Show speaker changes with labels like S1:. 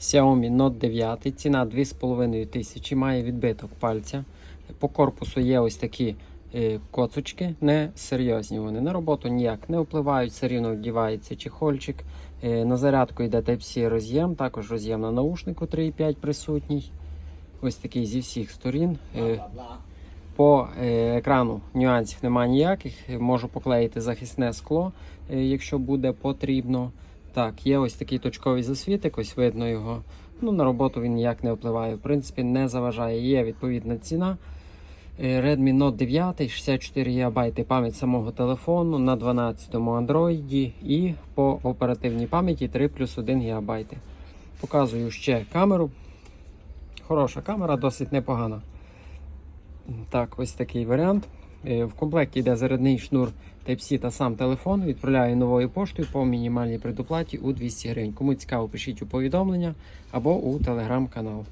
S1: Xiaomi Note 9, ціна 2,5 тисячі, має відбиток пальця. По корпусу є ось такі е, коцочки, не серйозні вони. На роботу ніяк не впливають, все рівно вдівається чехольчик. Е, На зарядку йде Type-C роз'єм, також роз'єм на наушнику 3,5 присутній. Ось такий зі всіх сторін. Е, По екрану нюансів немає ніяких. Можу поклеїти захисне скло, якщо буде потрібно. Так, є ось такий точковий засвітик, ось видно його. Ну, на роботу він ніяк не впливає. В принципі, не заважає. Є відповідна ціна. Е, Redmi Note 9, 64 ГБ пам'ять самого телефону на 12-му Android і по оперативній пам'яті 3 плюс 1 ГБ. Показую ще камеру. Хороша камера, досить непогана. Так, ось такий варіант. Е, В комплекті йде зарядний шнур Type-C та сам телефон. Відправляю новою поштою по мінімальній предоплаті у 200 гривень. Кому цікаво, пишіть у повідомлення або у телеграм-канал.